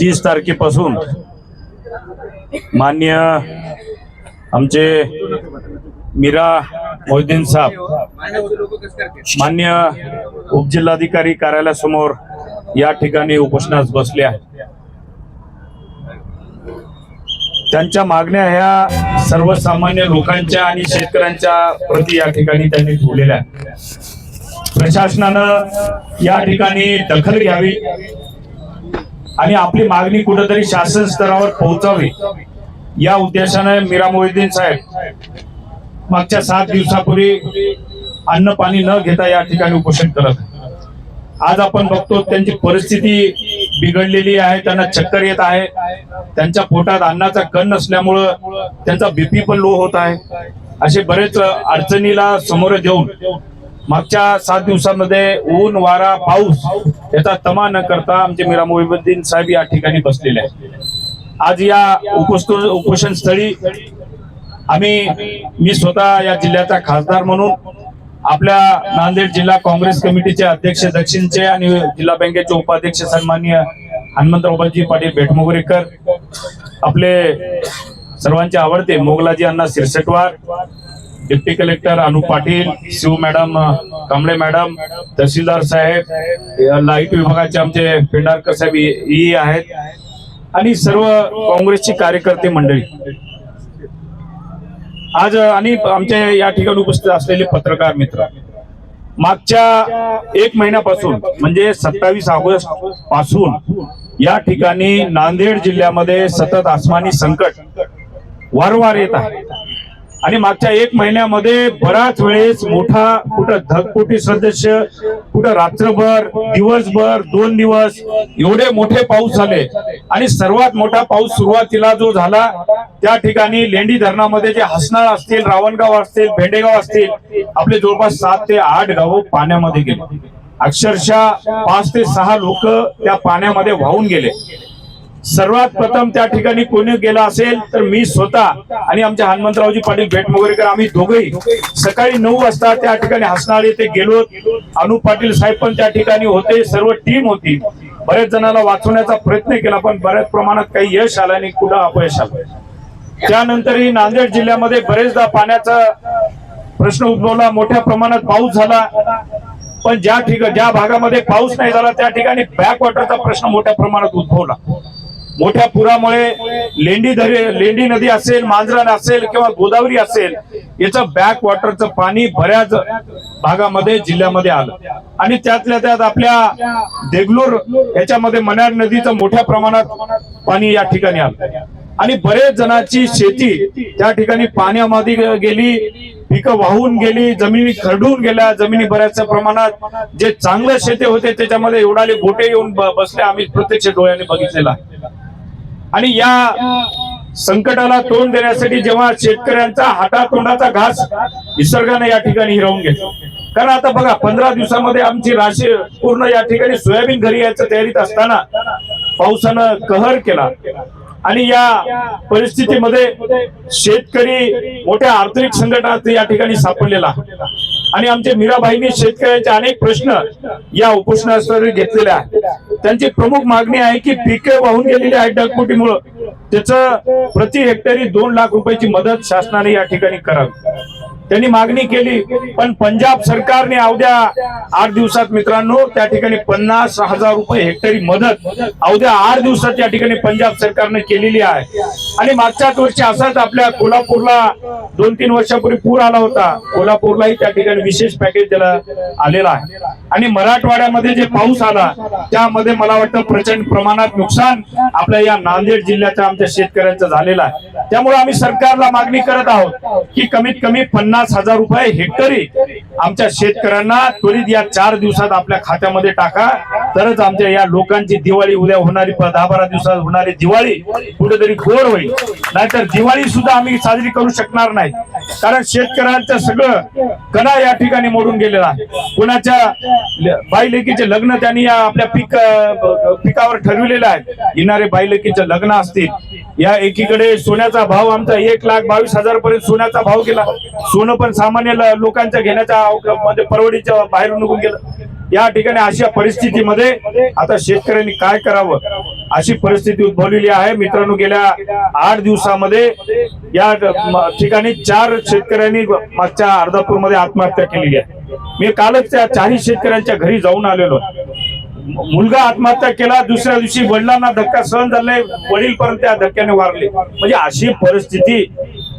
तीस तारखेपासून मान्य आमचे मीरा मोहिद्दीन साहेब मान्य उपजिल्हाधिकारी कार्यालयासमोर या ठिकाणी उपोषणास बसले आहेत. त्यांच्या मागण्या ह्या सर्वसामान्य लोकांच्या आणि शेतकऱ्यांच्या प्रती या ठिकाणी त्यांनी ठेवलेल्या आहेत. प्रशासनानं या ठिकाणी दखल घ्यावी. आणि आपली मागणी कुठेतरी शासन स्तरावर पोहोचावी. या उद्देशाने मीरा मोहिद्दीन साहेब मागच्या सात दिवसापूर्वी अन्न पाणी न घेता या ठिकाणी उपोषण करत आज आपण बघतो त्यांची परिस्थिती बिघडलेली आहे त्यांना चक्कर येत आहे. त्यांच्या पोटात अन्नाचा कण नसल्यामुळं त्यांचा बीपी पण लो होत आहे. असे बरेच अडचणीला समोर देऊन मागच्या सात दिवसामध्ये ऊन वारा पाऊस याचा तमा न करता आमचे मीरा मोहिबुद्दीन साहेब या ठिकाणी बसलेले आहेत. आज या उपोष उपोषण स्थळी आम्ही मी स्वतः या जिल्ह्याचा खासदार म्हणून आपल्या नांदेड जिल्हा काँग्रेस कमिटीचे अध्यक्ष दक्षिणचे आणि जिल्हा बँकेचे उपाध्यक्ष सन्माननीय हनुमंतरावबाजी पाटील भेटमोगरेकर आपले सर्वांचे आवडते मोगलाजी अण्णा Sirsatwar deputy collector Anu Patil Shiv madam Kamale madam tehsildar साहेब लाइट विभागाचे आमचे पेंढारकर साहेब ई आहेत आणि सर्व काँग्रेसची कार्यकर्ते मंडळी. आज आणि आमच्या या ठिकाणी उपस्थित असलेले पत्रकार मित्र मागच्या एक महिन्यापासून म्हणजे सत्तावीस ऑगस्टपासून या ठिकाणी नांदेड जिल्ह्यामध्ये सतत आसमानी संकट वारंवार येत आहे. आणि मागच्या एक महिन्यामध्ये बराच वेळेस मोठा कुठं धगपोटी सदस्य कुठं रात्रभर दिवसभर दोन दिवस एवढे मोठे पाऊस झाले. आणि सर्वात मोठा पाऊस सुरुवातीला जो झाला त्या ठिकाणी लेंडी धरणामध्ये जे हसनाळ असतील रावणगाव असतील भेंडेगाव असतील आपले जवळपास सात ते आठ गाव पाण्यामध्ये गेले. अक्षरशः पाच ते सहा लोक त्या पाण्यामध्ये वाहून गेले. सर्वात प्रथम त्या ठिकाणी कोणी गेला असेल तर मी स्वतः आणि आमच्या हनुमंतरावजी पाटील भेटमोगरेकर आम्ही दोघेही सकाळी नऊ वाजता त्या ठिकाणी हसनाळ येथे गेलो. अनु पाटील साहेब पण त्या ठिकाणी होते सर्व टीम होती. बऱ्याच जणांना वाचवण्याचा प्रयत्न केला पण बऱ्याच प्रमाणात काही यश आलं आणि कुठं अपयश आलं. त्यानंतरही नांदेड जिल्ह्यामध्ये बरेचदा पाण्याचा प्रश्न उद्भवला मोठ्या प्रमाणात पाऊस झाला. पण ज्या ठिकाणी ज्या भागामध्ये पाऊस नाही झाला त्या ठिकाणी बॅकवॉटरचा प्रश्न मोठ्या प्रमाणात उद्भवला. मोठ्या पुरामुळे लेंडी धरे लेंडी नदी असेल मांजरण असेल किंवा गोदावरी असेल याचं बॅक वॉटरचं पाणी बऱ्याच भागामध्ये जिल्ह्यामध्ये आलं. आणि त्यातल्या त्यात आपल्या देगलूर याच्यामध्ये मन्याड नदीचं मोठ्या प्रमाणात पाणी या ठिकाणी आलं. आणि बरेच जणांची शेती त्या ठिकाणी पाण्यामध्ये गेली पिकं वाहून गेली जमिनी खरडून गेल्या जमिनी बऱ्याचशा प्रमाणात जे चांगले शेती होते त्याच्यामध्ये एवढाले गोटे येऊन बसले आम्ही प्रत्यक्ष डोळ्याने बघितलेला आणि या संकटाला तोंड देण्यासाठी जेव्हा शेतकऱ्यांचा हातातोंडाचा घास निसर्गाने या ठिकाणी हिरावून घेतला. कारण आता बघा पंधरा दिवसामध्ये आमची राशी पूर्ण या ठिकाणी सोयाबीन घरी यायच्या तयारीत असताना पावसानं कहर केला. आणि या परिस्थितीमध्ये शेतकरी मोठ्या आर्थिक संकटात या ठिकाणी सापडलेला. आणि आमचे मीराबाईंनी शेतकऱ्यांचे अनेक प्रश्न या उपोषणास्थळी घेतलेले आहेत. त्यांची प्रमुख मागणी आहे की पिके वाहून गेलेली आहेत ढगफुटीमुळं त्याचं प्रति हेक्टरी दोन लाख रुपयाची मदत शासनाने या ठिकाणी करावी. त्यांनी मागणी केली पण पंजाब सरकारने अवघ्या आठ दिवसात मित्रांनो त्या ठिकाणी पन्नास हजार रुपये हेक्टरी मदत अवघ्या आठ दिवसात या ठिकाणी पंजाब सरकारने केलेली आहे. आणि मागच्याच वर्षी असाच आपल्या कोल्हापूरला दोन तीन वर्षापूर्वी पूर आला होता. कोल्हापूरलाही त्या ठिकाणी विशेष पॅकेज त्याला आलेला आहे. आणि मराठवाड्यामध्ये जे पाऊस आला त्यामध्ये मला वाटतं प्रचंड प्रमाणात नुकसान आपल्या या नांदेड जिल्ह्याच्या आमच्या शेतकऱ्यांचं झालेलं आहे. त्यामुळे आम्ही सरकारला मागणी करत आहोत की कमीत कमी पन्नास हजार रुपये हेक्टरी आमच्या शेतकऱ्यांना त्वरित या चार दिवसात आपल्या खात्यामध्ये टाका. तरच आमच्या या लोकांची दिवाळी उद्या होणारी दहा बारा दिवसात होणारी दिवाळी कुठेतरी गोड होईल. नाहीतर दिवाळी सुद्धा आम्ही साजरी करू शकणार नाही. कारण शेतकऱ्यांचं सगळं कणा या ठिकाणी मोडून गेलेला आहे. कुणाच्या बाईलेकीचे लग्न त्यांनी या आपल्या पीक पिकावर ठरविलेलं आहे. येणारे बाईलेकीचे लग्न असतील. या एकीकडे सोन्याचा भाव आमचा एक लाख बावीस हजार पर्यंत सोन्याचा भाव गेला. सोनं पण सामान्य लोकांच्या घेण्याच्या म्हणजे परवडीच्या बाहेर निघून गेलं. या ठिकाणी अशा परिस्थितीमध्ये आता शेतकऱ्यांनी काय करावं? अशी परिस्थिती उद्भवलेली आहे. मित्रांनो गेल्या आठ दिवसामध्ये या ठिकाणी चार शेतकऱ्यांनी मागच्या अर्धापूरमध्ये आत्महत्या केलेली आहे. मी कालच त्या चारही शेतकऱ्यांच्या घरी जाऊन आलेलो. मुलगा आत्महत्या केला दुसऱ्या दिवशी वडिलांना धक्का सहन झालाय वडील पर्यंत त्या धक्क्याने वारले. म्हणजे अशी परिस्थिती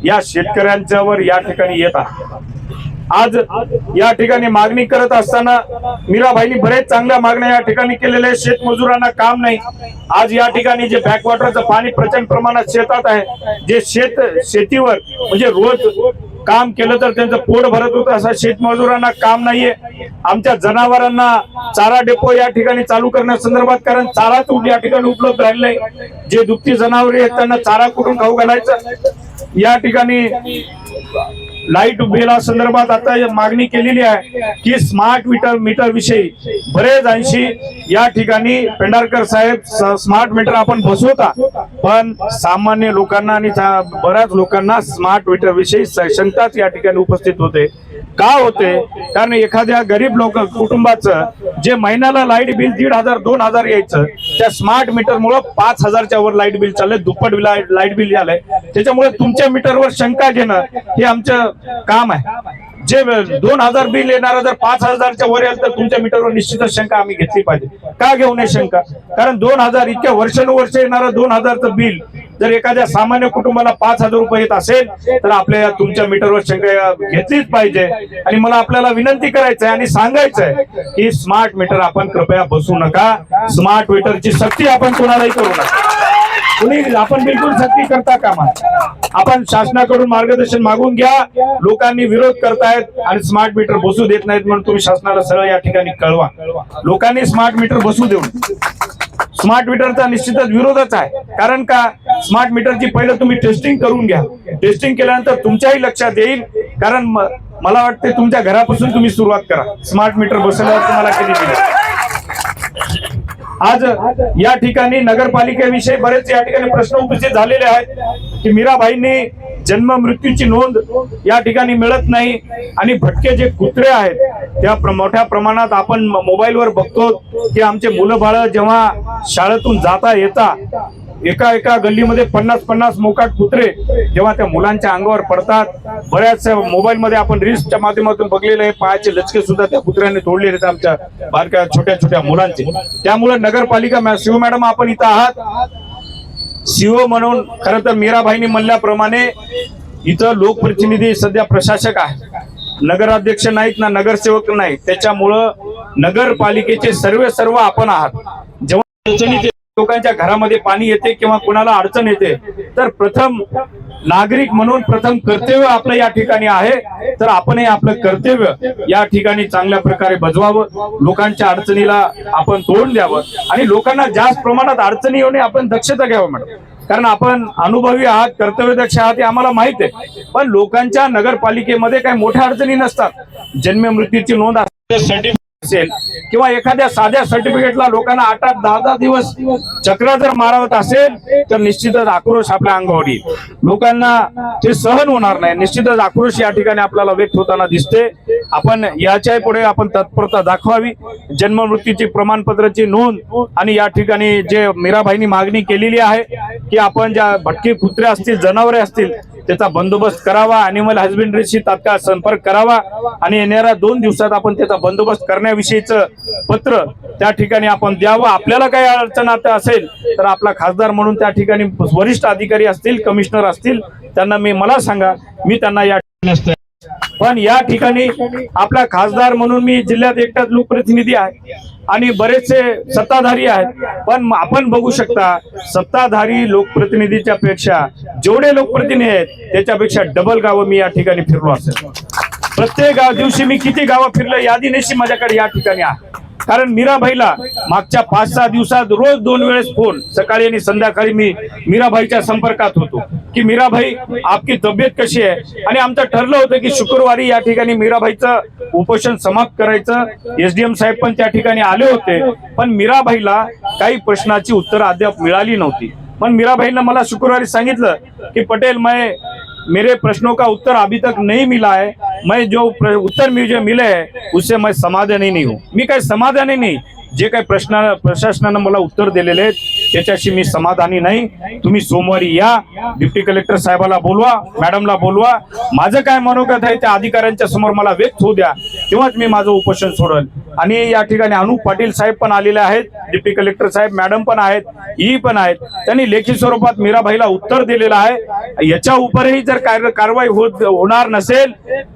या शेतकऱ्यांच्यावर या ठिकाणी येत आहे. आज या ठिकाणी मागणी करत असताना मीराबाईंनी बरेच चांगल्या मागण्या या ठिकाणी केलेल्या आहेत. शेतमजुरांना काम नाही. आज या ठिकाणी जे बॅकवॉटरचं पाणी प्रचंड प्रमाणात शेतात आहे जे शेत शेतीवर म्हणजे रोज काम केलं तर त्यांचं पोट भरत होतं असं शेतमजुरांना काम नाहीये. आमच्या जनावरांना चारा डेपो या ठिकाणी चालू करण्यासंदर्भात कारण चारा तूट या ठिकाणी उपलब्ध राहिलं जे दुभती जनावरे आहेत त्यांना चारा कुठून खाऊ घालायचा? या ठिकाणी लाइट बिला संदर्भात आता मागणी केलेली आहे की स्मार्ट मीटर मीटर विषयी बरेच ऐंशी या ठिकाणी पेंढारकर साहेब स्मार्ट मीटर आपण बसवता. पण सामान्य लोकांना आणि बऱ्याच लोकांना स्मार्ट मीटर विषयी स- शंकाच या ठिकाणी उपस्थित होते. का होते? कारण एखाद्या गरीब लोक कुटुंबाचं जे महिन्याला लाइट बिल दीड हजार दोन हजार यायचं त्या स्मार्ट मीटरमुळे पाच हजारच्या वर लाइट बिल चाललंय. दुप्पट लाइट बिल झालंय त्याच्यामुळे तुमच्या मीटरवर शंका घेणं हे आमचं काम आहे. जे दोन हजार बिल येणार जर पाच हजारच्या वर येईल तर तुमच्या मीटरवर निश्चितच शंका आम्ही घेतली पाहिजे. का घेऊ नये शंका? कारण दोन हजार इतक्या वर्षानुवर्ष येणारं दोन हजारचं बिल जर एखाद्या सामान्य कुटुंबाला पाच हजार रुपये येत असेल तर आपल्या तुमच्या मीटरवर शंका घेतलीच पाहिजे. आणि मला आपल्याला विनंती करायचं आहे आणि सांगायचं आहे की स्मार्ट मीटर आपण कृपया बसू नका. स्मार्ट मीटरची सक्ती आपण कोणालाही करू नका. कुणी आपण बिलकुल सक्ती करता कामा. आपण शासनाकडून मार्गदर्शन मागून घ्या. लोकांनी विरोध करतायत आणि स्मार्ट मीटर बसू देत नाहीत म्हणून तुम्ही शासनाला सरळ या ठिकाणी कळवा. लोकांनी स्मार्ट मीटर बसू देऊन. स्मार्ट मीटरचा निश्चितच विरोधच आहे. कारण का? स्मार्ट मीटरची पहिलं तुम्ही टेस्टिंग करून घ्या. टेस्टिंग केल्यानंतर तुमच्याही लक्षात येईल. कारण मला वाटते तुमच्या घरापासून तुम्ही सुरुवात करा. स्मार्ट मीटर बसवल्यावर तुम्हाला किती दिले? आज या ठिकाणी नगरपालिकेविषयी बरेच या ठिकाणी प्रश्न उपस्थित झालेले आहेत की मीराबाईंनी जन्म मृत्यूची नोंद या ठिकाणी मिळत नाही आणि भटके जे कुत्रे आहेत त्या प्र- मोठ्या प्रमाणात आपण मोबाईलवर बघतो की आमचे मुलं बाळ जेव्हा शाळेतून जाता येता एका एका गल्लीमध्ये पन्नास पन्नास मोकाट कुत्रे जेव्हा त्या मुलांच्या अंगावर पडतात बऱ्याच मोबाईलमध्ये आपण रील्सच्या माध्यमातून बघलेले आहे. पायाचे लचके सुद्धा त्या कुत्र्याने तोडलेले आहेत आमच्या बारक्या छोट्या छोट्या मुलांचे. त्यामुळे नगरपालिका शिव मॅडम आपण इथं आहात. सीओ म्हणून खरं तर मीराबाईंनी म्हणल्याप्रमाणे इथं लोकप्रतिनिधी सध्या प्रशासक आहे. नगराध्यक्ष नाहीत ना नगरसेवक नाही त्याच्यामुळं नगरपालिकेचे सर्व सर्व आपण आहात. जेव्हा लोकांच्या घरामध्ये पाणी येते किंवा कोणाला अडचण येते तर प्रथम नागरिक म्हणून प्रथम कर्तव्य आपलं या ठिकाणी आहे. तर आपण हे आपलं कर्तव्य या ठिकाणी चांगल्या प्रकारे बजवावं. लोकांच्या अडचणीला आपण तोंड द्यावं. आणि लोकांना जास्त प्रमाणात अडचणी येऊ नये आपण दक्षता घ्यावं मॅडम. कारण आपण अनुभवी आहात कर्तव्यदक्ष आहात हे आम्हाला माहीत आहे. पण लोकांच्या नगरपालिकेमध्ये काही मोठ्या अडचणी नसतात. जन्म मृत्यूची नोंद असते. असेल किंवा एखाद्या साध्या सर्टिफिकेटला लोकांना आठ आठ दहा दहा दिवस चक्र जर मारवत असेल तर निश्चितच आक्रोश आपल्या अंगावर येईल. लोकांना ते सहन होणार नाही. निश्चितच आक्रोश या ठिकाणी आपल्याला व्यक्त होताना दिसते. आपण याच्यापुढे आपण तत्परता दाखवावी. जन्म मृत्यूची प्रमाणपत्राची नोंद आणि या ठिकाणी जे मीराबाईंनी मागणी केलेली आहे की आपण ज्या भटकी कुत्रे असतील जनावरे असतील त्याचा बंदोबस्त करावा अॅनिमल हजबेंडरीशी तात्काळ संपर्क करावा आणि येणाऱ्या दोन दिवसात आपण त्याचा बंदोबस्त करण्याविषयीचं पत्र त्या ठिकाणी आपण द्यावं. आपल्याला काही अडचण आता असेल तर आपला खासदार म्हणून त्या ठिकाणी वरिष्ठ अधिकारी असतील कमिशनर असतील त्यांना मी मला सांगा. मी त्यांना या पण या ठिकाणी आपला खासदार म्हणून मी जिल्ह्यात एकटाच लोकप्रतिनिधी आहे. आणि बरेचसे सत्ताधारी आहेत. पण आपण बघू शकता सत्ताधारी लोकप्रतिनिधीच्या पेक्षा जेवढे लोकप्रतिनिधी आहेत त्याच्यापेक्षा डबल गावं मी या ठिकाणी फिरलो असेल. प्रत्येक गाव दिवशी मी किती गावं फिरलं यादी नशी माझ्याकडे या ठिकाणी आहे. कारण मीराबाईला मागच्या पाच सहा दिवसात रोज दोन वेळेस फोन. सकाळी आणि संध्याकाळी मी मीराबाईच्या संपर्कात होतो. की मीराबाई आपकी तब्येत कशी आहे? आणि आमचं ठरलं होतं की शुक्रवारी या ठिकाणी मीराबाईचं उपोषण समाप्त करायचं. एसडीएम साहेब पण त्या ठिकाणी आले होते. पण मीराबाईला काही प्रश्नाची उत्तरं अद्याप मिळाली नव्हती. पण मीराबाईनं मला शुक्रवारी सांगितलं की पटेल मय मेरे प्रश्नों का उत्तर अभी तक नहीं मिला है। मैं जो उत्तर मुझे मिले है उससे मैं समाधानी नहीं हूँ। मी काही समाधानी नहीं जे काही प्रश्न प्रशासनानं मला उत्तर दिलेले आहेत त्याच्याशी मी समाधानी नाही. तुम्ही सोमवारी या. डिप्टी कलेक्टर साहेबाला बोलवा मॅडमला बोलवा. माझं काय मनोगत आहे त्या अधिकाऱ्यांच्या समोर मला व्यक्त होऊ द्या. तेव्हाच मी माझं उपोषण सोडल. आणि या ठिकाणी अनुप पाटील साहेब पण आलेले आहेत डिप्टी कलेक्टर साहेब मॅडम पण आहेत ही पण आहेत. त्यांनी लेखी स्वरूपात मीराबाईला उत्तर दिलेलं आहे. याच्या उपरही जर कारवाई होत होणार नसेल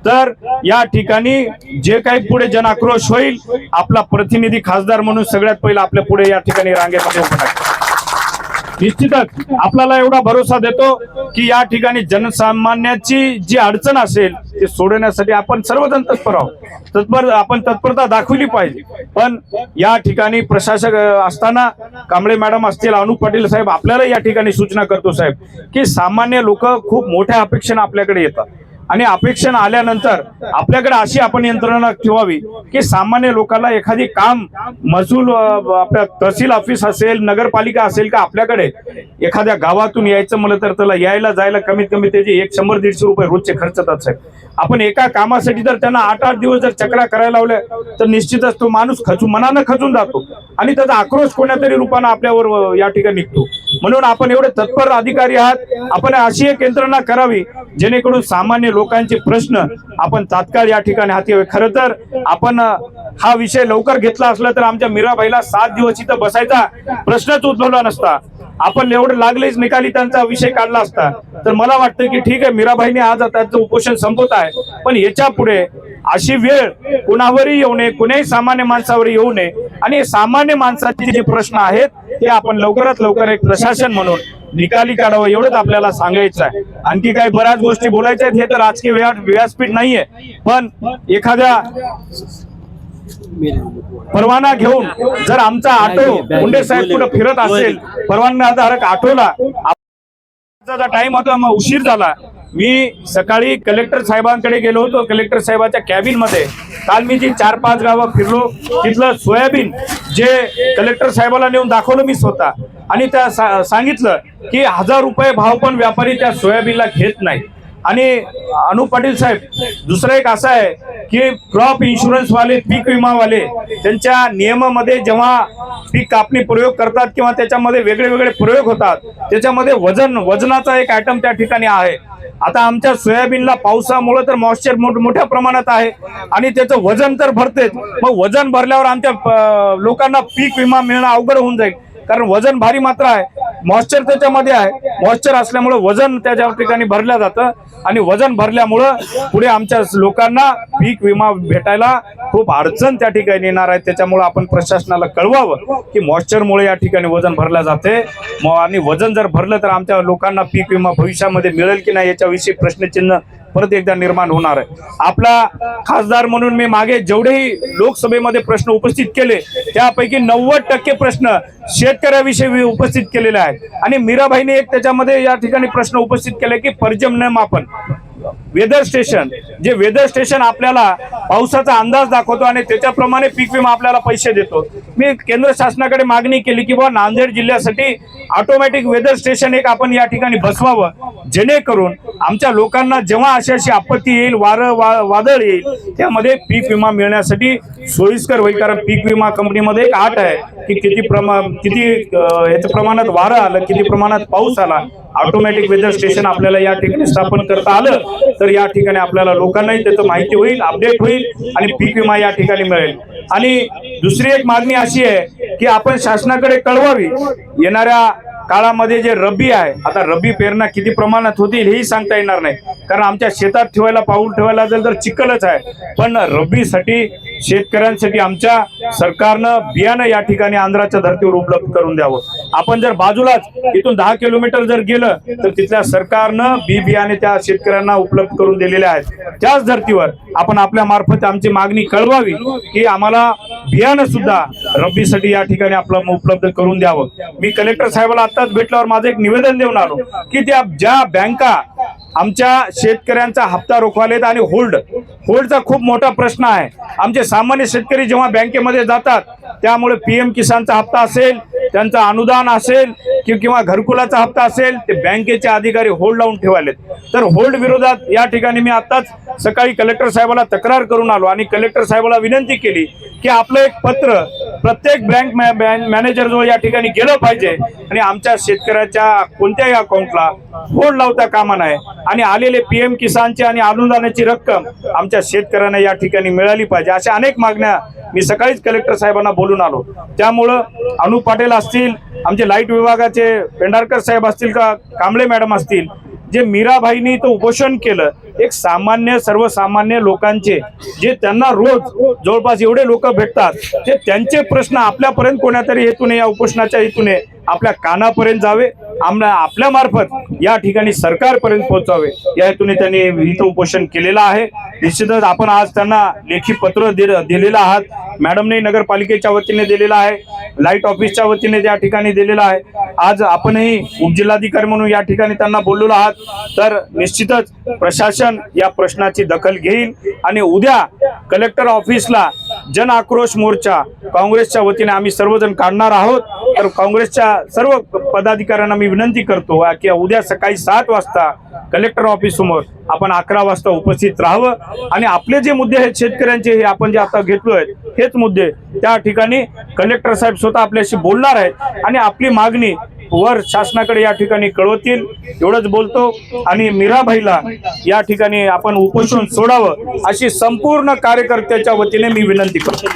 तर या ठिकाणी जे काही पुढे जनाक्रोश होईल आपला प्रतिनिधी खासदार म्हणून सगळ्यात पहिला आपल्या पुढे या ठिकाणी रांगेमध्ये उभा निश्चितच आपल्याला एवढा भरोसा देतो की या ठिकाणी जनसामान्याची जी अडचण असेल ती सोडवण्यासाठी आपण सर्वजण तत्पर आहोत. तत्पर आपण तत्परता दाखवली पाहिजे. पण या ठिकाणी प्रशासक असताना कांबळे मॅडम असतील अनुप पाटील साहेब आपल्याला या ठिकाणी सूचना करतो साहेब की सामान्य लोक खूप मोठ्या अपेक्षेने आपल्याकडे येतात. आणि अपेक्षा आल्यानंतर आपल्याकडे अशी आपण यंत्रणा ठेवावी की सामान्य लोकांना एखादी काम महसूल आपल्या तहसील ऑफिस असेल नगरपालिका असेल का आपल्याकडे एखाद्या गावातून यायचं म्हणलं तर त्याला यायला जायला कमीत कमी त्याचे एक शंभर दीडशे रुपये रोजचे खर्च साहेब. आपण एका कामासाठी जर त्यांना आठ आठ दिवस जर चक्रा करायला लावल्या तर निश्चितच तो माणूस खचू मनानं खचून जातो आणि त्याचा आक्रोश कोण्यातरी रूपानं आपल्यावर या ठिकाणी निघतो. म्हणून आपण एवढे तत्पर अधिकारी आहात. आपण अशी एक यंत्रणा करावी जेणेकरून सामान्य लोकांचे प्रश्न आपण तात्काळ या ठिकाणी हाती हवे खरं तर आपण हा विषय लवकर घेतला असला तर आमच्या मीराबाईला सात दिवस इथं बसायचा प्रश्नच उद्भवला नसता. आपण एवढं लागलेच निकाली त्यांचा विषय काढला असता. तर मला वाटतं की ठीक आहे मीराबाईने आज त्यांचं उपोषण संपवत आहे. पण याच्यापुढे अशी वेळ कुणावरही येऊ नये कुणाही सामान्य माणसावर येऊ नये. आणि सामान्य माणसाचे जे प्रश्न आहेत ते आपण लवकरात लवकर एक प्रशासन म्हणून निकाली काढावं एवढंच आपल्याला सांगायचं आहे. आणखी काही बऱ्याच गोष्टी बोलायच्या आहेत हे तर राजकीय व्या- व्यासपीठ नाहीये. पण एखाद्या परवाना घेऊन जर आमचा ऑटो मुंडे साहेब कुठं फिरत असेल परवानाधारक ऑटोला टाइम होता मग उशीर झाला. मी सकाळी कलेक्टर साहेबांकडे गेलो होतो. कलेक्टर साहेबाच्या कॅबिनमध्ये. काल मी जी चार पाच गावं फिरलो तिथलं सोयाबीन जे कलेक्टर साहेबाला नेऊन दाखवलं मी स्वतः. आणि त्या सा- सांगितलं की हजार रुपये भाव पण व्यापारी त्या सोयाबीनला घेत नाही आणि अनु पाटील साहेब दुसरं एक असं आहे की क्रॉप इन्शुरन्सवाले पीक विमावाले त्यांच्या नियमामध्ये जेव्हा पीक कापणी प्रयोग करतात किंवा त्याच्यामध्ये वेगळे वेगळे प्रयोग होतात त्याच्यामध्ये वजन वजनाचा एक आयटम त्या ठिकाणी आहे. आता आमच्या सोयाबीनला पावसामुळे तर मॉइश्चर मोठ्या प्रमाणात आहे आणि त्याचं वजन तर भरतेच मग वजन भरल्यावर आमच्या लोकांना पीक विमा मिळणं अवघड होऊन जाईल. कारण वजन भारी मात्र आहे. मॉइश्चर त्याच्यामध्ये आहे. मॉइश्चर असल्यामुळे वजन त्याच्या ठिकाणी भरलं जातं. आणि वजन भरल्यामुळं पुढे आमच्या लोकांना पीक विमा भेटायला खूप अडचण त्या ठिकाणी येणार आहे. त्याच्यामुळे आपण प्रशासनाला कळवावं की मॉइश्चरमुळे या ठिकाणी वजन भरलं जाते. आणि वजन जर भरलं तर आमच्या लोकांना पीक विमा भविष्यामध्ये मिळेल की नाही याच्याविषयी प्रश्नचिन्ह परत एकदा निर्माण होणार आहे. आपला खासदार म्हणून मी मागे जेवढेही लोकसभेमध्ये प्रश्न उपस्थित केले त्यापैकी नव्वद टक्के प्रश्न शेतकऱ्याविषयी उपस्थित केलेले आहेत. आणि मीराबाईने एक त्याच्यामध्ये या ठिकाणी प्रश्न उपस्थित केले की पर्जन्य मापन वेदर स्टेशन जे वेदर स्टेशन आपल्याला पावसाचा अंदाज दाखवतो आणि त्याच्याप्रमाणे पीक विमा आपल्याला पैसे देतो. मी केंद्र शासनाकडे मागणी केली की बुवा नांदेड जिल्ह्यासाठी ऑटोमॅटिक वेदर स्टेशन एक आपण या ठिकाणी बसवावं. जेणेकरून आमच्या लोकांना जेव्हा अशी अशी आपत्ती येईल वारं वा- वादळ येईल त्यामध्ये पीक विमा मिळण्यासाठी सोयीस्कर होईल. कारण पीक विमा कंपनीमध्ये एक आट आहे की किती प्रमा किती ह्याच्या प्रमाणात वारं आलं किती प्रमाणात पाऊस आला ऑटोमॅटिक वेदर स्टेशन आपल्याला या ठिकाणी स्थापन करता आलं तर या ठिकाणी आपल्याला लोकांनाही त्याचं माहिती होईल अपडेट होईल आणि पीक विमा या ठिकाणी मिळेल. आणि दुसरी एक मागणी अशी आहे की आपण शासनाकडे कळवावी. येणाऱ्या काळामध्ये जे रब्बी आहे आता रब्बी पेरणा किती प्रमाणात होतील हेही सांगता येणार नाही. कारण आमच्या शेतात ठेवायला पाऊल ठेवायला जर तर चिखलच आहे. पण रब्बीसाठी शेतकऱ्यांसाठी आमच्या सरकारनं बियाणं या ठिकाणी आंध्राच्या धर्तीवर उपलब्ध करून द्यावं. आपण जर बाजूलाच इथून दहा किलोमीटर जर गेलं तर तिथल्या सरकारनं बी बियाणे त्या शेतकऱ्यांना उपलब्ध करून दिलेले आहेत. त्याच धर्तीवर आपण आपल्या मार्फत आमची मागणी कळवावी की आम्हाला बियाणं सुद्धा रब्बीसाठी या ठिकाणी आपलं उपलब्ध करून द्यावं. मी कलेक्टर साहेबाला आताच भेटल्यावर माझं एक निवेदन देऊन आलो की त्या ज्या बँका आमच्या शेतकऱ्यांचा हप्ता रोखवालेत आणि होल्ड. होल्डचा खूप मोठा प्रश्न आहे. आमचे सामान्य शेतकरी जेव्हा बँकेमध्ये जातात त्यामुळे पी एम किसानचा हप्ता असेल त्यांचं अनुदान असेल कि- किंवा घरकुलाचा हप्ता असेल ते बँकेचे अधिकारी होल्ड लावून ठेवालेत तर होल्ड विरोधात या ठिकाणी मी आत्ताच सकाळी कलेक्टर साहेबाला तक्रार करून आलो आणि कलेक्टर साहेबाला विनंती केली की आपलं एक पत्र प्रत्येक बँक मॅनेजर जो या ठिकाणी गेलं पाहिजे आणि आमच्या शेतकऱ्याच्या कोणत्याही अकाउंटला फोड लावता कामा नये. आणि आलेले पीएम किसानचे आणि अनुदानाची रक्कम आमच्या शेतकऱ्यांना या ठिकाणी मिळाली पाहिजे. अशा अनेक मागण्या मी सकाळीच कलेक्टर साहेबांना बोलून आलो. त्यामुळं अनु पाटील असतील आमचे लाइट विभागाचे पेंढारकर साहेब असतील का कांबळे मॅडम असतील जे मीराबाईंनी इथं उपोषण केलं एक सामान्य सर्वसामान्य लोकांचे जे त्यांना रोज जवळपास एवढे लोक भेटतात ते त्यांचे प्रश्न आपल्यापर्यंत कोणातरी हेतूने या उपोषणाच्या हेतूने आपल्या कानापर्यंत जावे आम्हाला आपल्या मार्फत या ठिकाणी सरकारपर्यंत पोहोचावे या हेतूने त्यांनी इथं उपोषण केलेलं आहे. निश्चितच आपण आज त्यांना लेखी पत्र दिलं- दिलेलं आहात. मॅडमने नगरपालिकेच्या वतीने दिलेलं आहे. लाइट ऑफिसच्या वतीने त्या ठिकाणी दिलेलं आहे. आज आपणही उपजिल्हाधिकारी म्हणून या ठिकाणी त्यांना बोललेलो आहात. तर निश्चितच प्रशासन या प्रश्नाची दखल घेईल आणि उद्या कलेक्टर ऑफिसला जन आक्रोश मोर्चा काँग्रेसच्या वतीने आम्ही सर्वजण काढणार आहोत. तर काँग्रेसच्या सर्व पदाधिकाऱ्यांना मी विनंती करतो की उद्या सकाळी सात वाजता कलेक्टर ऑफिस समोर आपण अकरा वाजता उपस्थित राहावं. आणि आपले जे मुद्दे आहेत शेतकऱ्यांचे हे आपण जे आता घेतलोय हेच मुद्दे त्या ठिकाणी कलेक्टर साहेब स्वतः आपल्याशी बोलणार आहेत. आणि आपली मागणी वर शासनाकडे या ठिकाणी कळवतील एवढंच बोलतो. आणि मीराबाईला या ठिकाणी आपण उपोषण सोडावं अशी संपूर्ण कार्यकर्त्याच्या वतीने मी विनंती करतो.